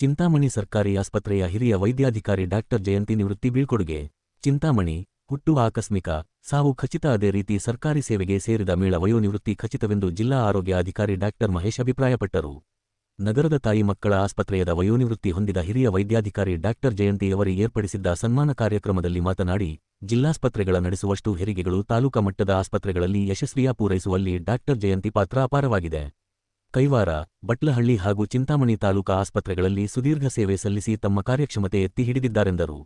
ಚಿಂತಾಮಣಿ ಸರ್ಕಾರಿ ಆಸ್ಪತ್ರೆಯ ಹಿರಿಯ ವೈದ್ಯಾಧಿಕಾರಿ ಡಾಕ್ಟರ್ ಜಯಂತಿ ನಿವೃತ್ತಿ ಬೀಳ್ಕೊಡುಗೆ. ಚಿಂತಾಮಣಿ, ಹುಟ್ಟು ಆಕಸ್ಮಿಕ, ಸಾವು ಖಚಿತ ಅದೇ ರೀತಿ ಸರ್ಕಾರಿ ಸೇವೆಗೆ ಸೇರಿದ ಮೇಳ ವಯೋನಿವೃತ್ತಿ ಖಚಿತವೆಂದು ಜಿಲ್ಲಾ ಆರೋಗ್ಯ ಅಧಿಕಾರಿ ಡಾಕ್ಟರ್ ಮಹೇಶ್ ಅಭಿಪ್ರಾಯಪಟ್ಟರು. ನಗರದ ತಾಯಿ ಮಕ್ಕಳ ಆಸ್ಪತ್ರೆಯದ ವಯೋನಿವೃತ್ತಿ ಹೊಂದಿದ ಹಿರಿಯ ವೈದ್ಯಾಧಿಕಾರಿ ಡಾಕ್ಟರ್ ಜಯಂತಿ ಅವರು ಏರ್ಪಡಿಸಿದ್ದ ಸನ್ಮಾನ ಕಾರ್ಯಕ್ರಮದಲ್ಲಿ ಮಾತನಾಡಿ, ಜಿಲ್ಲಾಸ್ಪತ್ರೆಗಳ ನಡೆಸುವಷ್ಟು ಹೆರಿಗೆಗಳು ತಾಲೂಕಾ ಮಟ್ಟದ ಆಸ್ಪತ್ರೆಗಳಲ್ಲಿ ಯಶಸ್ವಿಯ ಪೂರೈಸುವಲ್ಲಿ ಡಾಕ್ಟರ್ ಜಯಂತಿ ಪಾತ್ರ ಅಪಾರವಾಗಿದೆ. ಕೈವಾರ, ಬಟ್ಲಹಳ್ಳಿ ಹಾಗೂ ಚಿಂತಾಮಣಿ ತಾಲೂಕಾ ಆಸ್ಪತ್ರೆಗಳಲ್ಲಿ ಸುದೀರ್ಘ ಸೇವೆ ಸಲ್ಲಿಸಿ ತಮ್ಮ ಕಾರ್ಯಕ್ಷಮತೆ ಎತ್ತಿ ಹಿಡಿದಿದ್ದಾರೆಂದರು.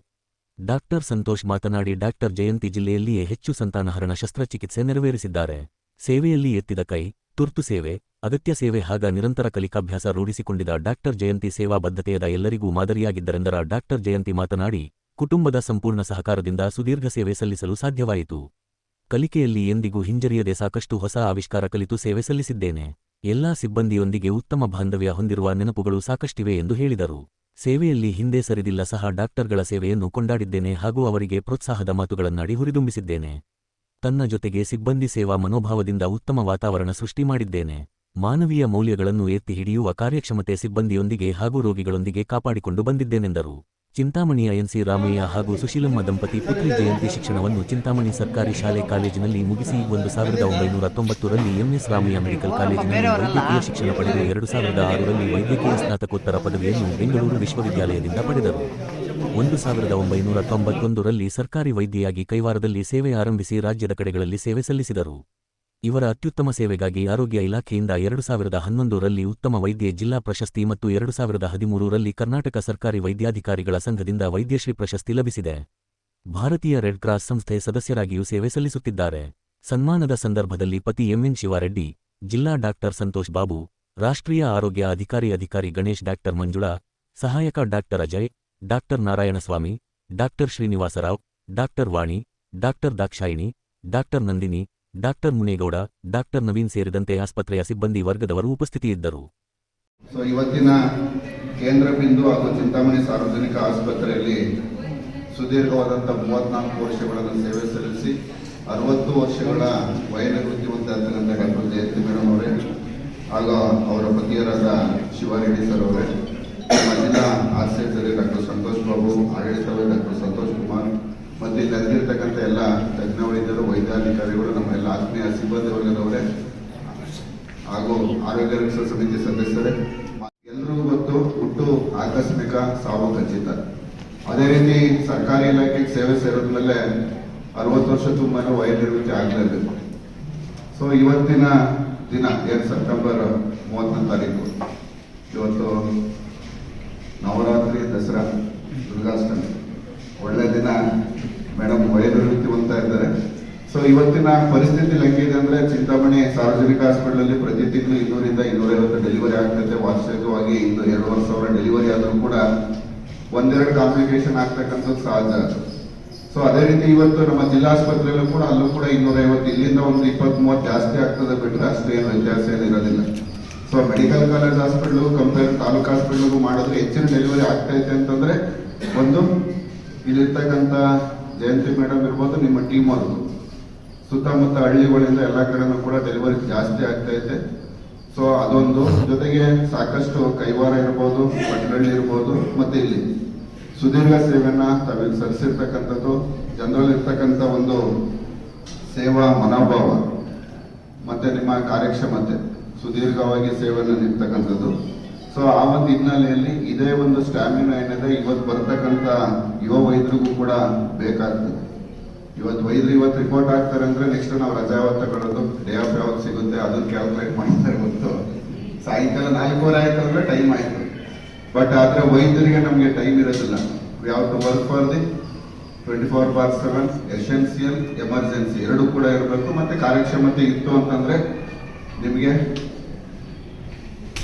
ಡಾಕ್ಟರ್ ಸಂತೋಷ್ ಮಾತನಾಡಿ ಡಾಕ್ಟರ್ ಜಯಂತಿ ಜಿಲ್ಲೆಯಲ್ಲಿಯೇ ಹೆಚ್ಚು ಸಂತಾನಹರಣ ಶಸ್ತ್ರಚಿಕಿತ್ಸೆ ನೆರವೇರಿಸಿದ್ದಾರೆ. ಸೇವೆಯಲ್ಲಿ ಎತ್ತಿದ ಕೈ, ತುರ್ತು ಸೇವೆ, ಅಗತ್ಯ ಸೇವೆ ಹಾಗ ನಿರಂತರ ಕಲಿಕಾಭ್ಯಾಸ ರೂಢಿಸಿಕೊಂಡಿದ್ದ ಡಾಕ್ಟರ್ ಜಯಂತಿ ಸೇವಾ ಬದ್ಧತೆಯದ ಎಲ್ಲರಿಗೂ ಮಾದರಿಯಾಗಿದ್ದರೆಂದರ ಡಾಕ್ಟರ್ ಜಯಂತಿ ಮಾತನಾಡಿ, ಕುಟುಂಬದ ಸಂಪೂರ್ಣ ಸಹಕಾರದಿಂದ ಸುದೀರ್ಘ ಸೇವೆ ಸಲ್ಲಿಸಲು ಸಾಧ್ಯವಾಯಿತು. ಕಲಿಕೆಯಲ್ಲಿ ಎಂದಿಗೂ ಹಿಂಜರಿಯದೆ ಸಾಕಷ್ಟು ಹೊಸ ಆವಿಷ್ಕಾರ ಕಲಿತು ಸೇವೆ ಸಲ್ಲಿಸಿದ್ದೇನೆ. ಎಲ್ಲಾ ಸಿಬ್ಬಂದಿಯೊಂದಿಗೆ ಉತ್ತಮ ಬಾಂಧವ್ಯ ಹೊಂದಿರುವ ನೆನಪುಗಳು ಸಾಕಷ್ಟಿವೆ ಎಂದು ಹೇಳಿದರು. ಸೇವೆಯಲ್ಲಿ ಹಿಂದೆ ಸರಿದಿಲ್ಲ ಸಹ ಡಾಕ್ಟರ್ಗಳ ಸೇವೆಯನ್ನು ಕೊಂಡಾಡಿದ್ದೇನೆ ಹಾಗೂ ಅವರಿಗೆ ಪ್ರೋತ್ಸಾಹದ ಮಾತುಗಳನ್ನಾಡಿ ಹುರಿದುಂಬಿಸಿದ್ದೇನೆ. ತನ್ನ ಜೊತೆಗೆ ಸಿಬ್ಬಂದಿ ಸೇವಾ ಮನೋಭಾವದಿಂದ ಉತ್ತಮ ವಾತಾವರಣ ಸೃಷ್ಟಿ ಮಾಡಿದ್ದೇನೆ. ಮಾನವೀಯ ಮೌಲ್ಯಗಳನ್ನು ಎತ್ತಿ ಹಿಡಿಯುವ ಕಾರ್ಯಕ್ಷಮತೆ ಸಿಬ್ಬಂದಿಯೊಂದಿಗೆ ಹಾಗೂ ರೋಗಿಗಳೊಂದಿಗೆ ಕಾಪಾಡಿಕೊಂಡು ಬಂದಿದ್ದೇನೆಂದರು. ಚಿಂತಾಮಣಿಯ ಎನ್ಸಿ ರಾಮಯ್ಯ ಹಾಗೂ ಸುಶೀಲಮ್ಮ ದಂಪತಿ ಪುತ್ರಿ ಜಯಂತಿ ಶಿಕ್ಷಣವನ್ನು ಚಿಂತಾಮಣಿ ಸರ್ಕಾರಿ ಶಾಲೆ ಕಾಲೇಜಿನಲ್ಲಿ ಮುಗಿಸಿ ಒಂದು ಸಾವಿರದ ಒಂಬೈನೂರ ತೊಂಬತ್ತರಲ್ಲಿ ಎಂಎಸ್ ರಾಮಯ್ಯ ಮೆಡಿಕಲ್ ಕಾಲೇಜಿನಲ್ಲಿ ವೈದ್ಯಕೀಯ ಶಿಕ್ಷಣ ಪಡೆದು ಎರಡು ಸಾವಿರದ ಆರರಲ್ಲಿ ವೈದ್ಯಕೀಯ ಸ್ನಾತಕೋತ್ತರ ಪದವಿಯನ್ನು ಬೆಂಗಳೂರು ವಿಶ್ವವಿದ್ಯಾಲಯದಿಂದ ಪಡೆದರು. ಒಂದು ಸಾವಿರದ ಒಂಬೈನೂರ ತೊಂಬತ್ತೊಂದರಲ್ಲಿ ಸರ್ಕಾರಿ ವೈದ್ಯೆಯಾಗಿ ಕೈವಾರದಲ್ಲಿ ಸೇವೆ ಆರಂಭಿಸಿ ರಾಜ್ಯದ ಕಡೆಗಳಲ್ಲಿ ಸೇವೆ ಸಲ್ಲಿಸಿದರು. ಇವರ ಅತ್ಯುತ್ತಮ ಸೇವೆಗಾಗಿ ಆರೋಗ್ಯ ಇಲಾಖೆಯಿಂದ ಎರಡು ಸಾವಿರದ ಹನ್ನೊಂದರಲ್ಲಿ ಉತ್ತಮ ವೈದ್ಯ, ಜಿಲ್ಲಾ ಪ್ರಶಸ್ತಿ ಮತ್ತು ಎರಡು ಸಾವಿರದ ಹದಿಮೂರರಲ್ಲಿ ಕರ್ನಾಟಕ ಸರ್ಕಾರಿ ವೈದ್ಯಾಧಿಕಾರಿಗಳ ಸಂಘದಿಂದ ವೈದ್ಯಶ್ರೀ ಪ್ರಶಸ್ತಿ ಲಭಿಸಿದೆ. ಭಾರತೀಯ ರೆಡ್ ಕ್ರಾಸ್ ಸಂಸ್ಥೆ ಸದಸ್ಯರಾಗಿಯೂ ಸೇವೆ ಸಲ್ಲಿಸುತ್ತಿದ್ದಾರೆ. ಸನ್ಮಾನದ ಸಂದರ್ಭದಲ್ಲಿ ಪತಿ ಎಂಎನ್ ಶಿವಾರೆಡ್ಡಿ, ಜಿಲ್ಲಾ ಡಾಕ್ಟರ್ ಸಂತೋಷ್ ಬಾಬು, ರಾಷ್ಟ್ರೀಯ ಆರೋಗ್ಯ ಅಧಿಕಾರಿ ಅಧಿಕಾರಿ ಗಣೇಶ್ ಡಾಕ್ಟರ್ ಮಂಜುಳಾ, ಸಹಾಯಕ doctor Ajay, doctor Narayanaswamy, doctor Srinivasarao, doctor Vani, doctor Dakshayini, doctor Nandini doctor Munegowda, doctor Naveen ಸೇರಿದಂತೆ ಆಸ್ಪತ್ರೆಯ ಸಿಬ್ಬಂದಿ ವರ್ಗದವರು ಉಪಸ್ಥಿತಿಯಿದ್ದರು ಸೊ ಇವತ್ತಿನ ಕೇಂದ್ರ ಬಿಂದು ಹಾಗೂ ಚಿಂತಾಮಣಿ ಸಾರ್ವಜನಿಕ ಆಸ್ಪತ್ರೆಯಲ್ಲಿ ಸುದೀರ್ಘವಾದಂಥ ಮೂವತ್ನಾಲ್ಕು ವರ್ಷಗಳನ್ನು ಸೇವೆ ಸಲ್ಲಿಸಿ, ಅರವತ್ತು ವರ್ಷಗಳ ವಯೋನಿವೃತ್ತಿ ಹೊಂದಿರ್ತಕ್ಕಂಥ ಡಾಕ್ಟರ್ ಜಯಂತಿ ಮೇಡಮ್ ಅವರೇ ಹಾಗೂ ಅವರ ಪತಿಯರಾದ ಶಿವಾರೆಡ್ಡಿ ಸರ್ ಅವರೇ ಜಿಲ್ಲಾ ಆಸ್ಪತ್ರೆ ಡಾಕ್ಟರ್ ಸಂತೋಷ್ ಬಾಬು, ಆಡಳಿತವೇ ಡಾಕ್ಟರ್ ಸಂತೋಷ್ ಕುಮಾರ್ ಮತ್ತು ಇಲ್ಲಿ ಅಲ್ಲಿರ್ತಕ್ಕಂಥ ಎಲ್ಲ ವೈದ್ಯರು ವೈದ್ಯಾಧಿಕಾರಿಗಳು, ನಮ್ಮ ಎಲ್ಲ ಆತ್ಮೀಯ ಸಿಬ್ಬಂದಿ ವರ್ಗದವರೇ, ಹಾಗೂ ಆರೋಗ್ಯ ರಕ್ಷಣಾ ಸಮಿತಿ ಸದಸ್ಯರೇ ಎಲ್ಲರೂ ಗೊತ್ತು, ಹುಟ್ಟು ಆಕಸ್ಮಿಕ, ಸಾವು ಖಚಿತ. ಅದೇ ರೀತಿ ಸರ್ಕಾರಿ ಇಲಾಖೆಗೆ ಸೇವೆ ಸೇರಿದ್ಮೇಲೆ ಅರವತ್ತು ವರ್ಷ ತುಂಬಾನು ವಯೋನಿವೃತ್ತಿ ಆಗಲೇಬೇಕು ಸೊ ಇವತ್ತಿನ ದಿನ, ಏನು ಸೆಪ್ಟೆಂಬರ್ ಮೂವತ್ತನೇ ತಾರೀಕು, ಇವತ್ತು ನವರಾತ್ರಿ, ದಸರಾ, ದುರ್ಗಾಷ್ಟಮಿ. ಒಳ್ಳೆ ದಿನ. ಮೇಡಮ್ ಅಂತ ಇದ್ದಾರೆ. ಸೊ ಇವತ್ತಿನ ಪರಿಸ್ಥಿತಿ ಹೆಂಗಿದೆ ಅಂದ್ರೆ ಚಿಂತಾಮಣಿ ಸಾರ್ವಜನಿಕ ಹಾಸ್ಪಿಟಲ್ ಅಲ್ಲಿ ಪ್ರತಿ ತಿಂಗಳು ಇನ್ನೂರಿಂದ ಇನ್ನೂರೈವತ್ತು ಡೆಲಿವರಿ ಆಗ್ತದೆ ವಾರ್ಷಿಕವಾಗಿ ಇನ್ನು ಎರಡೂವರೆ ಸಾವಿರ ಡೆಲಿವರಿ ಆದರೂ ಕೂಡ ಒಂದೆರಡು ಕಾಂಪ್ಲಿಕೇಶನ್ ಆಗ್ತಕ್ಕಂಥದ್ದು ಸಹಜ. ಸೊ ಅದೇ ರೀತಿ ಇವತ್ತು ನಮ್ಮ ಜಿಲ್ಲಾಸ್ಪತ್ರೆಯಲ್ಲೂ ಕೂಡ ಅಲ್ಲೂ ಕೂಡ ಇನ್ನೂರೈವತ್ತು, ಇಲ್ಲಿಂದ ಒಂದು ಇಪ್ಪತ್ತ್ ಮೂವತ್ತು ಜಾಸ್ತಿ ಆಗ್ತದೆ ಬಿಟ್ಟರೆ ಅಷ್ಟೇನು ವ್ಯತ್ಯಾಸ ಏನು ಇರೋದಿಲ್ಲ. So medical college hospital compare taluk ಹಾಸ್ಪಿಟಲ್ಗೂ ಮಾಡಿದ್ರೆ ಹೆಚ್ಚಿನ ಡೆಲಿವರಿ ಆಗ್ತೈತೆ ಅಂತಂದ್ರೆ ಒಂದು ಇಲ್ಲಿರ್ತಕ್ಕಂಥ ಜಯಂತಿ ಮೇಡಮ್ ಇರ್ಬೋದು, ನಿಮ್ಮ ಟೀಮ್ ಅವರು. ಸುತ್ತಮುತ್ತ ಹಳ್ಳಿಗಳಿಂದ ಎಲ್ಲ ಕಡೆನೂ ಕೂಡ ಡೆಲಿವರಿ ಜಾಸ್ತಿ ಆಗ್ತಾ ಇದೆ. ಸೊ ಅದೊಂದು. ಜೊತೆಗೆ ಸಾಕಷ್ಟು ಕೈವಾರ ಇರ್ಬೋದು ಪಟ್ಟಣಳ್ಳಿ ಇರ್ಬೋದು, ಮತ್ತೆ ಇಲ್ಲಿ ಸುದೀರ್ಘ ಸೇವೆಯನ್ನ ತಾವಿಲ್ಲಿ ಸಲ್ಲಿಸಿರ್ತಕ್ಕಂಥದ್ದು ಜನರಲ್ಲಿರ್ತಕ್ಕಂಥ ಒಂದು ಸೇವಾ ಮನೋಭಾವ, ಮತ್ತೆ ನಿಮ್ಮ ಕಾರ್ಯಕ್ಷಮತೆ, ಸುದೀರ್ಘವಾಗಿ ಸೇವೆಯನ್ನು ನೀಡ್ತಕ್ಕಂಥದ್ದು. ಸೊ ಆ ಒಂದು ಹಿನ್ನೆಲೆಯಲ್ಲಿ ಇದೇ ಒಂದು ಸ್ಟ್ಯಾಮಿನಾ ಏನಿದೆ, ಇವತ್ತು ಬರ್ತಕ್ಕಂಥ ಯುವ ವೈದ್ಯರಿಗೂ ಕೂಡ ಬೇಕಾಗ್ತದೆ. ಇವತ್ತು ವೈದ್ಯರು ಇವತ್ತು ರಿಪೋರ್ಟ್ ಆಗ್ತಾರೆ ಅಂದ್ರೆ ನೆಕ್ಸ್ಟ್ ನಾವು ರಜಾ ಯಾವತ್ತು ತಗೊಳ್ಳೋದು ಡೇ ಆಫ್ ಯಾವತ್ತು ಸಿಗುತ್ತೆ ಅದನ್ನ ಕ್ಯಾಲ್ಕುಲೇಟ್ ಮಾಡ್ತಾರೆ ಗೊತ್ತು ಸಾಯಂಕಾಲ ನಾಲ್ಕೂವರೆ ಆಯ್ತು ಅಂದ್ರೆ ಟೈಮ್ ಆಯ್ತು. ಬಟ್ ಆದ್ರೆ ವೈದ್ಯರಿಗೆ ನಮಗೆ ಟೈಮ್ ಇರೋದಿಲ್ಲ. ಯಾವತ್ತು work for the twenty four by seven essential emergency ಎರಡು ಕೂಡ ಇರಬೇಕು, ಮತ್ತೆ ಕಾರ್ಯಕ್ಷಮತೆ ಇತ್ತು ಅಂತಂದ್ರೆ ನಿಮಗೆ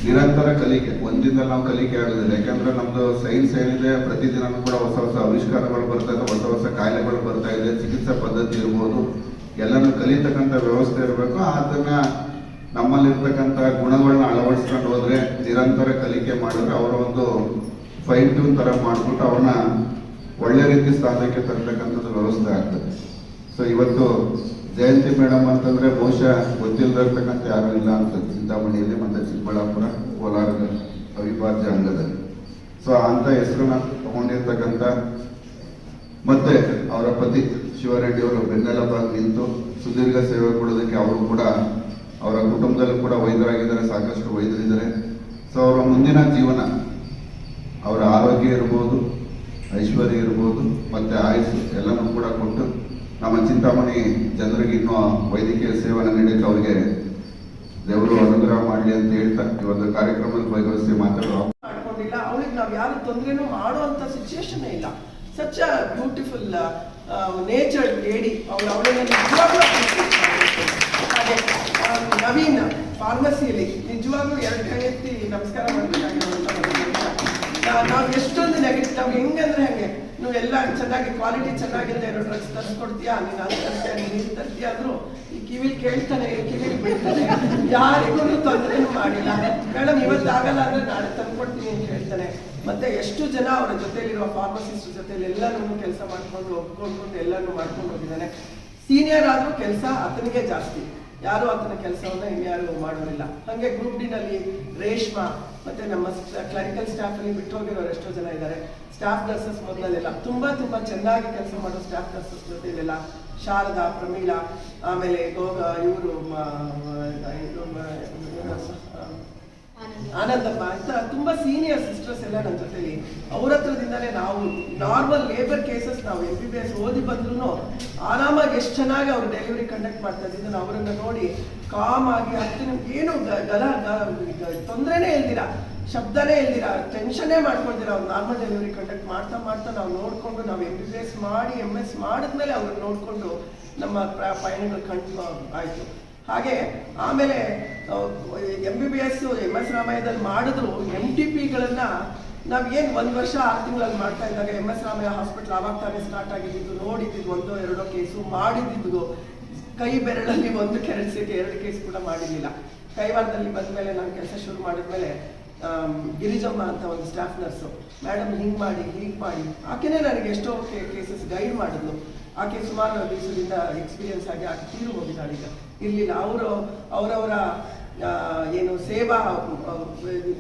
ನಿರಂತರ ಕಲಿಕೆ ಒಂದಿಂದ ನಾವು ಕಲಿಕೆ ಆಗೋದಿಲ್ಲ. ಯಾಕಂದ್ರೆ ನಮ್ದು ಸೈನ್ಸ್ ಏನಿದೆ ಪ್ರತಿದಿನ ಕೂಡ ಹೊಸ ಹೊಸ ಆವಿಷ್ಕಾರಗಳು ಬರ್ತಾ ಇದೆ, ಹೊಸ ಹೊಸ ಕಾಯಿಲೆಗಳು ಬರ್ತಾ ಇದೆ, ಚಿಕಿತ್ಸಾ ಪದ್ಧತಿ ಇರ್ಬೋದು. ಎಲ್ಲನೂ ಕಲಿತಕ್ಕಂಥ ವ್ಯವಸ್ಥೆ ಇರಬೇಕು. ಅದನ್ನ ನಮ್ಮಲ್ಲಿರ್ತಕ್ಕಂಥ ಗುಣಗಳನ್ನ ಅಳವಡಿಸ್ಕೊಂಡು ಹೋದ್ರೆ, ನಿರಂತರ ಕಲಿಕೆ ಮಾಡಿದ್ರೆ ಅವರ ಒಂದು ಫೈನ್ ಟ್ಯೂನ್ ತರ ಮಾಡ್ಬಿಟ್ಟು ಅವ್ರನ್ನ ಒಳ್ಳೆ ರೀತಿ ಸ್ಥಾನಕ್ಕೆ ತರ್ತಕ್ಕಂಥದ್ದು ವ್ಯವಸ್ಥೆ ಆಗ್ತದೆ. ಸೊ ಇವತ್ತು ಜಯಂತಿ ಮೇಡಮ್ ಅಂತಂದ್ರೆ ಬಹುಶಃ ಗೊತ್ತಿಲ್ಲದಿರ್ತಕ್ಕಂಥ ಯಾರು ಇಲ್ಲ ಅಂತ ಚಿಂತಾಮಣಿಯಲ್ಲಿ ಮತ್ತೆ ಚಿಕ್ಕಬಳ್ಳಾಪುರ ಕೋಲಾರದ ಅವಿಭಾಜ್ಯ ಅಂಗದಲ್ಲಿ. ಸೊ ಅಂತ ಹೆಸರನ್ನ ತಗೊಂಡಿರ್ತಕ್ಕಂಥ ಮತ್ತೆ ಅವರ ಪತಿ ಶಿವರೆಡ್ಡಿ ಅವರು ಬೆನ್ನೆಲಬಾಗಿ ನಿಂತು ಸುದೀರ್ಘ ಸೇವೆ ಕೊಡೋದಕ್ಕೆ ಅವರು ಕೂಡ ಅವರ ಕುಟುಂಬದಲ್ಲೂ ಕೂಡ ವೈದ್ಯರಾಗಿದ್ದಾರೆ, ಸಾಕಷ್ಟು ವೈದ್ಯರಿದ್ದಾರೆ. ಸೊ ಅವರ ಮುಂದಿನ ಜೀವನ ಅವರ ಆರೋಗ್ಯ ಇರ್ಬೋದು, ಐಶ್ವರ್ಯ ಇರ್ಬೋದು, ಮತ್ತೆ ಆಯುಸ್ ಎಲ್ಲನೂ ಕೂಡ ಕೊಟ್ಟು ನಮ್ಮ ಚಿಂತಾಮಣಿ ಜನರಿಗೆ ಇನ್ನೂ ವೈದ್ಯಕೀಯ ಸೇವೆಯನ್ನು ನೀಡಕ್ಕೆ ಅವರಿಗೆ ದೇವರು ಅನುಗ್ರಹ ಮಾಡಲಿ ಅಂತ ಹೇಳ್ತಾ ಈ ಒಂದು ಕಾರ್ಯಕ್ರಮದಲ್ಲಿ ಭಾಗವಹಿಸಿ ಮಾತಾಡೋ ಮಾಡ್ಕೊಂಡಿಲ್ಲ. ಅವಳಿಗೆ ನಾವು ಯಾರು ತೊಂದರೆನೂ ಮಾಡುವಂತ ಸಿಚುಯೇಷನ್ ಇಲ್ಲ. Such a beautiful nature lady ಅವಳು ಅವಳನ್ನ. ಹಾಗೆ ನವೀನ್ ಫಾರ್ಮಸಿಯಲ್ಲಿ ನಿಜವಾಗ್ಲೂ ಎರಡು ಕೈ ಎತ್ತಿ ನಮಸ್ಕಾರ ಮಾಡಬೇಕಾಗಿರುವಂತ ನಾವು ಎಷ್ಟೊಂದು ನೆಗೆಟಿವ್ ನಾವು ಹೆಂಗಂದ್ರೆ ಹಂಗೆ ಎಲ್ಲ ಚೆನ್ನಾಗಿ ಕ್ವಾಲಿಟಿ ಚೆನ್ನಾಗಿದೆ, ಎರಡು ಡ್ರಗ್ಸ್ ತರಿಸ್ಕೊಡ್ತೀಯಾ? ನೀನು ಅದು ತರ್ತೀಯ ನೀನು ತರ್ತೀಯ ಅಂದ್ರು, ಈ ಕಿವಿಲ್ ಕೇಳ್ತಾನೆ ಕಿವಿ ಬಿಡ್ತಾನೆ. ಯಾರಿಗೂ ತೊಂದರೆನೂ ಮಾಡಿಲ್ಲ. ಮೇಡಮ್ ಇವತ್ತು ಆಗಲ್ಲ ಅಂದ್ರೆ ನಾಳೆ ತಂದ್ಕೊಡ್ತೀನಿ ಅಂತ ಹೇಳ್ತಾನೆ. ಮತ್ತೆ ಎಷ್ಟು ಜನ ಅವರ ಜೊತೆಲಿರುವ ಫಾರ್ಮಸಿಸ್ಟ್ ಜೊತೆಲಿ ಎಲ್ಲರೂ ಕೆಲಸ ಮಾಡ್ಕೊಂಡು ಒಪ್ಕೊಂಡು ಎಲ್ಲರೂ ಮಾಡ್ಕೊಂಡು ಹೋಗಿದ್ದಾನೆ. ಸೀನಿಯರ್ ಆದ್ರೂ ಕೆಲಸ ಆತನಿಗೆ ಜಾಸ್ತಿ. ಯಾರು ಆತನ ಕೆಲಸವನ್ನ ಇನ್ಯಾರು ಮಾಡೋರಿಲ್ಲ ಹಂಗೆ ಗ್ರೂಪ್ ಡಿನಲ್ಲಿ ರೇಷ್ಮಾ ಮತ್ತೆ ನಮ್ಮ ಕ್ಲರಿಕಲ್ ಸ್ಟಾಫ್ ಅಲ್ಲಿ ಬಿಟ್ಟು ಹೋಗಿರೋರು ಎಷ್ಟೋ ಜನ ಇದ್ದಾರೆ ಸ್ಟಾಫ್ ನರ್ಸಸ್ ಮೊದಲಲ್ಲೆಲ್ಲ ತುಂಬಾ ತುಂಬಾ ಚೆನ್ನಾಗಿ ಕೆಲಸ ಮಾಡೋ ಸ್ಟಾಫ್ ನರ್ಸಸ್ ಜೊತೆಲೆಲ್ಲ ಶಾರದಾ ಪ್ರಮೀಳಾ ಆಮೇಲೆ ಗೋಗ ಇವರು ಆನಂದಮ್ಮ ಅಂತ ತುಂಬಾ ಸೀನಿಯರ್ ಸಿಸ್ಟರ್ಸ್ ಎಲ್ಲ ನನ್ನ ಜೊತೆಲಿ. ಅವ್ರ ಹತ್ರದಿಂದಲೇ ನಾವು ನಾರ್ಮಲ್ ಲೇಬರ್ ಕೇಸಸ್ ನಾವು ಎಂ ಬಿ ಬಿ ಎಸ್ ಓದಿ ಬಂದ್ರು ಆರಾಮಾಗಿ ಎಷ್ಟು ಚೆನ್ನಾಗಿ ಅವ್ರು ಡೆಲಿವರಿ ಕಂಡಕ್ಟ್ ಮಾಡ್ತಾ ಇದ್ದಿದ್ದು ಅವರನ್ನು ನೋಡಿ ಕಾಮ್ ಆಗಿ ಹತ್ತು ನಿಮ್ಗೆ ಏನು ಗಲ ತೊಂದರೆನೇ ಇಲ್ದಿರ, ಶಬ್ದನೇ ಇಲ್ದಿರ ಟೆನ್ಷನ್ನೇ ಮಾಡ್ಕೊಳ್ತೀರ ಅವ್ರು ನಾರ್ಮಲ್ ಡೆಲಿವರಿ ಕಂಡಕ್ಟ್ ಮಾಡ್ತಾ ಮಾಡ್ತಾ ನಾವು ನೋಡ್ಕೊಂಡು ನಾವು ಎಂ ಬಿ ಬಿ ಎಸ್ ಮಾಡಿ ಎಂ ಎಸ್ ಮಾಡಿದ್ಮೇಲೆ ಅವ್ರನ್ನ ನೋಡ್ಕೊಂಡು ನಮ್ಮ ಪಯಣಗಳು ಕಂಡು ಆಯ್ತು. ಹಾಗೆ ಆಮೇಲೆ M B B S M S ರಾಮಯ್ಯದಲ್ಲಿ ಮಾಡಿದ್ರು ಎಂ ಟಿ ಪಿಗಳನ್ನ ನಾವ್ ಏನ್ ಒಂದ್ ವರ್ಷ ಆರು ತಿಂಗಳಲ್ಲಿ ಮಾಡ್ತಾ ಇದ್ದಾಗ ಎಂ ಎಸ್ ರಾಮಯ್ಯ ಹಾಸ್ಪಿಟ್ಲ್ ಅವಾಗ ತಾನೇ ಸ್ಟಾರ್ಟ್ ಆಗಿದ್ದು ನೋಡಿದ್ದು ಒಂದೋ ಎರಡೋ ಕೇಸು ಮಾಡಿದ್ದು ಕೈ ಬೆರಳಲ್ಲಿ ಒಂದು ಕೆರಳಿಸಿಟ್ಟು ಎರಡು ಕೇಸ್ ಕೂಡ ಮಾಡಿರಲಿಲ್ಲ. ಕೈವಾರದಲ್ಲಿ ಬಂದ್ಮೇಲೆ ನಾನು ಕೆಲಸ ಶುರು ಮಾಡಿದ್ಮೇಲೆ ಮೇಲೆ ಗಿರಿಜಮ್ಮ ಅಂತ ಒಂದು ಸ್ಟಾಫ್ ನರ್ಸು ಮೇಡಮ್ ಹಿಂಗ್ ಮಾಡಿ, ಹೀಗ್ ಮಾಡಿ, ಆಕೆನೇ ನನಗೆ ಎಷ್ಟೋ ಕೇಸಸ್ ಗೈಡ್ ಮಾಡಿದ್ಲು. ಆಕೆ ಸುಮಾರು ದಿವಸದಿಂದ ಎಕ್ಸ್ಪೀರಿಯನ್ಸ್ ಆಗಿ ಆಕೆ ತೀರು ಹೋಗಿದ್ದಾಳೆ ಈಗ. ಇರಲಿಲ್ಲ ಅವರು, ಅವರವರ ಏನು ಸೇವಾ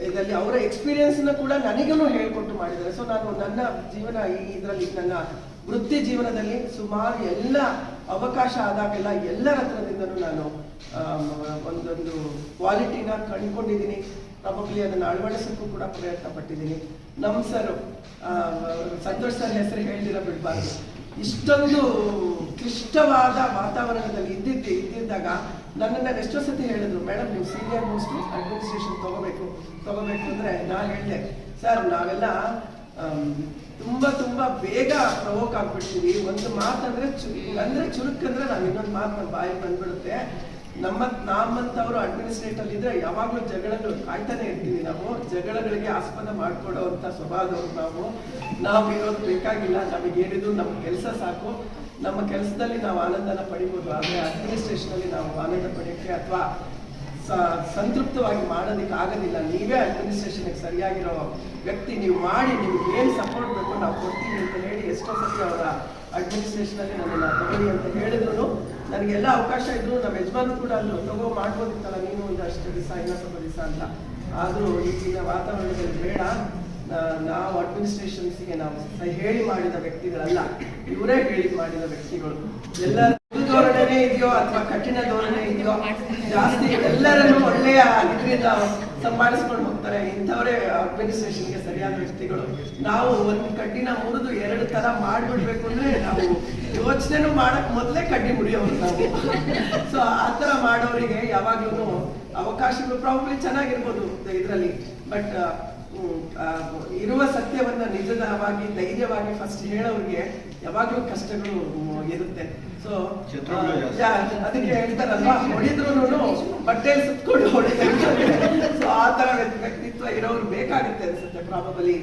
ಇದರಲ್ಲಿ ಅವರ ಎಕ್ಸ್ಪೀರಿಯನ್ಸ್ನ ಕೂಡ ನನಗೂ ಹೇಳ್ಕೊಟ್ಟು ಮಾಡಿದ್ದಾರೆ. ಸೊ ನಾನು ನನ್ನ ಜೀವನ ಈ ಇದರಲ್ಲಿ, ನನ್ನ ವೃತ್ತಿ ಜೀವನದಲ್ಲಿ ಸುಮಾರು ಎಲ್ಲ ಅವಕಾಶ ಆದಾಗೆಲ್ಲ ಎಲ್ಲರ ಹತ್ರದಿಂದಲೂ ನಾನು ಒಂದೊಂದು ಕ್ವಾಲಿಟಿನ ಕಂಡುಕೊಂಡಿದ್ದೀನಿ. ಪ್ರಾಬಬ್ಲಿ ಅದನ್ನು ಅಳವಡಿಸೋಕ್ಕೂ ಕೂಡ ಪ್ರಯತ್ನ ಪಟ್ಟಿದ್ದೀನಿ ನಮ್ಮ ಸರ್ ಸಂತೋಷ್ ಸರ್ ಹೆಸರು ಹೇಳ್ದಿರ ಬಿಡಬಾರ್ದು. ಇಷ್ಟೊಂದು ಕ್ಲಿಷ್ಟವಾದ ವಾತಾವರಣದಲ್ಲಿ ಇದ್ದಿದ್ದು ಇದ್ದಿದ್ದಾಗ ನನ್ನನ್ನು ಎಷ್ಟೋ ಸತಿ ಹೇಳಿದ್ರು ಮೇಡಮ್ ನೀವು ಸೀನಿಯರ್ ಮೋಸ್ಟ್ ಅಡ್ಮಿನಿಸ್ಟ್ರೇಷನ್ ತಗೋಬೇಕು. ತಗೋಬೇಕು ಅಂದ್ರೆ ನಾನು ಹೇಳಿದೆ, ಸರ್, ನಾವೆಲ್ಲ ತುಂಬಾ ತುಂಬಾ ಬೇಗ ಪ್ರವೋಕ್ ಆಗ್ಬಿಡ್ತೀವಿ. ಒಂದು ಮಾತಂದ್ರೆ ಅಂದ್ರೆ ಅಂದ್ರೆ ನಾವು ಇನ್ನೊಂದು ಮಾತು ನಮ್ಮ ಬಾಯಿಗೆ ಬಂದ್ಬಿಡುತ್ತೆ. ನಮ್ಮ ನಮ್ಮಂತವರು ಅಡ್ಮಿನಿಸ್ಟ್ರೇಟ್ ಅಲ್ಲಿ ಇದ್ರೆ ಯಾವಾಗ್ಲೂ ಜಗಳಗಳು ಕಾಯ್ತಾನೆ ಇರ್ತೀವಿ ನಾವು. ಜಗಳಗಳಿಗೆ ಆಸ್ಪದ ಮಾಡ್ಕೊಡೋ ಅಂತ ಸ್ವಭಾವದವ್ರು ನಾವು. ನಾವು ಇರೋದು ಬೇಕಾಗಿಲ್ಲ ನಮಗೆ ಏನಿದ್ರು ನಮ್ಮ ಕೆಲಸ ಸಾಕು. ನಮ್ಮ ಕೆಲಸದಲ್ಲಿ ನಾವು ಆನಂದನ ಪಡಿಬೋದು, ಆದ್ರೆ ಅಡ್ಮಿನಿಸ್ಟ್ರೇಷನ್ ಅಲ್ಲಿ ನಾವು ಆನಂದ ಪಡೆಯಕ್ಕೆ ಅಥವಾ ಸಂತೃಪ್ತವಾಗಿ ಮಾಡೋದಕ್ಕೆ ಆಗೋದಿಲ್ಲ. ನೀವೇ ಅಡ್ಮಿನಿಸ್ಟ್ರೇಷನ್ಗೆ ಸರಿಯಾಗಿರೋ ವ್ಯಕ್ತಿ, ನೀವು ಮಾಡಿ, ನಿಮ್ಗೆ ಏನು ಸಪೋರ್ಟ್ ಬೇಕು ನಾವು ಕೊಡ್ತೀವಿ ಅಂತ ಹೇಳಿ ಎಷ್ಟೋ ಸತಿ ಅವರ ಅಡ್ಮಿನಿಸ್ಟ್ರೇಷನ್ ಅಲ್ಲಿ ನನ್ನನ್ನು ತಗೊಳ್ಳಿ ಅಂತ ಹೇಳಿದ್ರು. ನನಗೆಲ್ಲ ಅವಕಾಶ ಇದ್ರು ನಮ್ಮ ಯಜಮಾನ್ ಕೂಡ ಅಲ್ಲಿ ತಗೋ ಮಾಡ್ಬೋದಿತ್ತಲ್ಲ, ನೀನು ಒಂದಷ್ಟು ದಿವಸ ಇನ್ನೊಂದು ದಿವಸ ಅಂತ. ಆದರೂ ಈಗಿನ ವಾತಾವರಣದಲ್ಲಿ ಬೇಡ. ನಾವು ಅಡ್ಮಿನಿಸ್ಟ್ರೇಷನ್ಸ್ಗೆ ನಾವು ಹೇಳಿ ಮಾಡಿದ ವ್ಯಕ್ತಿಗಳಲ್ಲ, ಇವರೇ ಹೇಳಿ ಮಾಡಿದ ವ್ಯಕ್ತಿಗಳು. ಎಲ್ಲ ಮೃದು ಧೋರಣೆನೇ ಇದೆಯೋ ಅಥವಾ ಕಠಿಣ ಧೋರಣೆ ಇದೆಯೋ ಜಾಸ್ತಿ ಎಲ್ಲರನ್ನು ಒಳ್ಳೆಯ ಇದರಿಂದ ಸಂಭಾಳಿಸ್ಕೊಂಡು ಹೋಗ್ತಾರೆ. ಇಂಥವರೇ ಅಡ್ಮಿನಿಸ್ಟ್ರೇಷನ್ಗೆ ಸರಿಯಾದ ವ್ಯಕ್ತಿಗಳು. ನಾವು ಒಂದು ಕಡ್ಡಿನ ಮುರಿದು ಎರಡು ತರ ಮಾಡ್ಬಿಡ್ಬೇಕು ಅಂದ್ರೆ ನಾವು ಯೋಚನೆನೂ ಮಾಡಕ್ ಮೊದಲೇ ಕಡ್ಡಿ ಮುಡಿಯೋರು ನಾವು. ಸೊ ಆ ತರ ಮಾಡೋರಿಗೆ ಯಾವಾಗ್ಲೂ ಅವಕಾಶಗಳು ಪ್ರಾಬ್ಲಿ ಚೆನ್ನಾಗಿರ್ಬೋದು ಇದರಲ್ಲಿ. ಬಟ್ ಇರುವ ಸತ್ಯವನ್ನ ನಿಜವಾಗಿ ಧೈರ್ಯವಾಗಿ ಫಸ್ಟ್ ಹೇಳೋರಿಗೆ ಯಾವಾಗ್ಲೂ ಕಷ್ಟಗಳು ಇರುತ್ತೆ ಸೊ ಅದಕ್ಕೆ ಹೇಳ್ತಾರಲ್ವಾ ಹೊಡಿದ್ರು ಬಟ್ಟೆ ಸುತ್ಕೊಂಡು ಸೊ ಆ ತರ ವ್ಯಕ್ತಿತ್ವ ಇರೋರು ಬೇಕಾಗುತ್ತೆ ಅನ್ಸುತ್ತೆ ಪ್ರಾಬಬಲಿ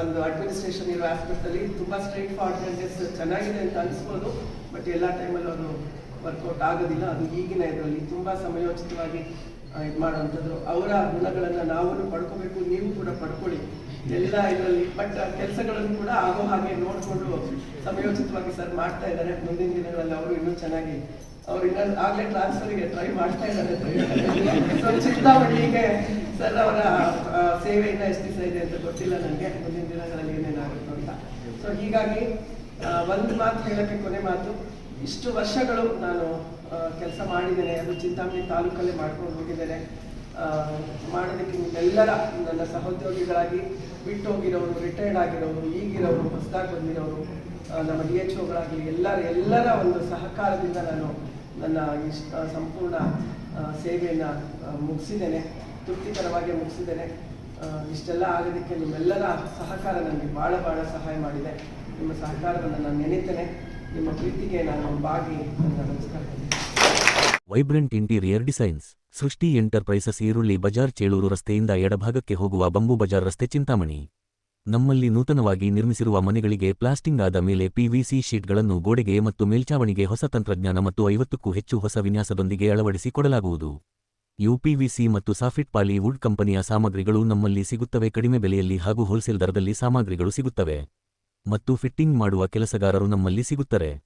ಒಂದು ಅಡ್ಮಿನಿಸ್ಟ್ರೇಷನ್ ಇರೋ ಆಸ್ಪೆಕ್ಟ್ ಅಲ್ಲಿ. ತುಂಬಾ ಸ್ಟ್ರೈಟ್ ಫಾರ್ವರ್ಡ್ನೆಸ್ ಚೆನ್ನಾಗಿದೆ ಅಂತ ಅನ್ಸ್ಬೋದು. ಬಟ್ ಎಲ್ಲಾ ಟೈಮಲ್ಲಿ ಅವರು ವರ್ಕೌಟ್ ಆಗೋದಿಲ್ಲ. ಅದು ಈಗಿನ ಇದರಲ್ಲಿ ತುಂಬಾ ಸಮಯೋಚಿತವಾಗಿ ಇದು ಮಾಡುವಂಥದ್ದು. ಅವರ ಗುಣಗಳನ್ನ ನಾವು ಪಡ್ಕೋಬೇಕು ನೀವು ಕೂಡ ಪಡ್ಕೊಳ್ಳಿ. ಎಲ್ಲ ಇದರಲ್ಲಿ ಬಟ್ ಕೆಲಸಗಳನ್ನು ಕೂಡ ಆಗೋ ಹಾಗೆ ನೋಡಿಕೊಂಡು ಸಮಯೋಚಿತವಾಗಿ ಸರ್ ಮಾಡ್ತಾ ಇದ್ದಾರೆ. ಮುಂದಿನ ದಿನಗಳಲ್ಲಿ ಅವರು ಇನ್ನೂ ಚೆನ್ನಾಗಿ, ಅವ್ರು ಇನ್ನ ಆಗ್ಲೇ ಟ್ರಾನ್ಸ್ಫರ್ಗೆ ಟ್ರೈ ಮಾಡ್ತಾ ಇದ್ದಾರೆ. ಚಿಂತಾಮಣಿಗೆ ಸರ್ ಅವರ ಸೇವೆಯಿಂದ ಸೇವೆ ಇನ್ನ ಎಷ್ಟು ದಿವಸ ಇದೆ ಅಂತ ಗೊತ್ತಿಲ್ಲ ನನಗೆ. ಮುಂದಿನ ದಿನಗಳಲ್ಲಿ ಏನೇನಾಗುತ್ತೆ ಅಂತ. ಸೊ ಹೀಗಾಗಿ ಒಂದು ಮಾತು ಹೇಳಕ್ಕೆ ಕೊನೆ ಮಾತು, ಇಷ್ಟು ವರ್ಷಗಳು ನಾನು ಕೆಲಸ ಮಾಡಿದ್ದೇನೆ. ಅದು ಚಿಂತಾಮಣಿ ತಾಲೂಕಲ್ಲೇ ಮಾಡ್ಕೊಂಡು ಹೋಗಿದ್ದೇನೆ. ಮಾಡೋದಕ್ಕೆ ನಿಮ್ಮೆಲ್ಲರ ನನ್ನ ಸಹೋದ್ಯೋಗಿಗಳಾಗಿ ಬಿಟ್ಟು ಹೋಗಿರೋರು ರಿಟೈರ್ಡ್ ಆಗಿರೋರು, ಈಗಿರೋರು, ಹೊಸದಾಗಿ ಬಂದಿರೋರು ನಮ್ಮ ಡಿ ಎಚ್ ಒಗಳಾಗಲಿ ಎಲ್ಲರ ಎಲ್ಲರ ಒಂದು ಸಹಕಾರದಿಂದ ನಾನು ನನ್ನ ಸಂಪೂರ್ಣ ಸೇವೆಯನ್ನು ಮುಗಿಸಿದ್ದೇನೆ, ತೃಪ್ತಿಕರವಾಗಿ ಮುಗಿಸಿದ್ದೇನೆ. ಇಷ್ಟೆಲ್ಲ ಆಗೋದಕ್ಕೆ ನಿಮ್ಮೆಲ್ಲರ ಸಹಕಾರ ನನಗೆ ಭಾಳ ಭಾಳ ಸಹಾಯ ಮಾಡಿದೆ. ನಿಮ್ಮ ಸಹಕಾರವನ್ನು ನಾನು ನೆನೆತೇನೆ. ನಿಮ್ಮ ಪ್ರೀತಿಗೆ ನಾನು ಬಾಗಿ ನನ್ನ ನಮಸ್ಕಾರ vibrant interior designs. Srishti enterprises ಈರುಳ್ಳಿ ಬಜಾರ್ ಚೇಳೂರು ರಸ್ತೆಯಿಂದ ಎಡಭಾಗಕ್ಕೆ ಹೋಗುವ ಬಂಬು ಬಜಾರ್ ರಸ್ತೆ ಚಿಂತಾಮಣಿ. ನಮ್ಮಲ್ಲಿ ನೂತನವಾಗಿ ನಿರ್ಮಿಸಿರುವ ಮನೆಗಳಿಗೆ ಪ್ಲಾಸ್ಟಿಂಗ್ ಆದ ಮೇಲೆ ಪಿವಿಸಿ ಶೀಟ್ಗಳನ್ನು ಗೋಡೆಗೆ ಮತ್ತು ಮೇಲ್ಛಾವಣಿಗೆ ಹೊಸ ತಂತ್ರಜ್ಞಾನ ಮತ್ತು ಐವತ್ತಕ್ಕೂ ಹೆಚ್ಚು ಹೊಸ ವಿನ್ಯಾಸದೊಂದಿಗೆ ಅಳವಡಿಸಿ ಕೊಡಲಾಗುವುದು. ಯುಪಿವಿಸಿ ಮತ್ತು ಸಾಫಿಟ್ ಪಾಲಿ ವುಡ್ ಕಂಪನಿಯ ಸಾಮಗ್ರಿಗಳು ನಮ್ಮಲ್ಲಿ ಸಿಗುತ್ತವೆ. ಕಡಿಮೆ ಬೆಲೆಯಲ್ಲಿ ಹಾಗೂ ಹೋಲ್ಸೇಲ್ ದರದಲ್ಲಿ ಸಾಮಗ್ರಿಗಳು ಸಿಗುತ್ತವೆ. ಮತ್ತು ಫಿಟ್ಟಿಂಗ್ ಮಾಡುವ ಕೆಲಸಗಾರರು ನಮ್ಮಲ್ಲಿ ಸಿಗುತ್ತಾರೆ.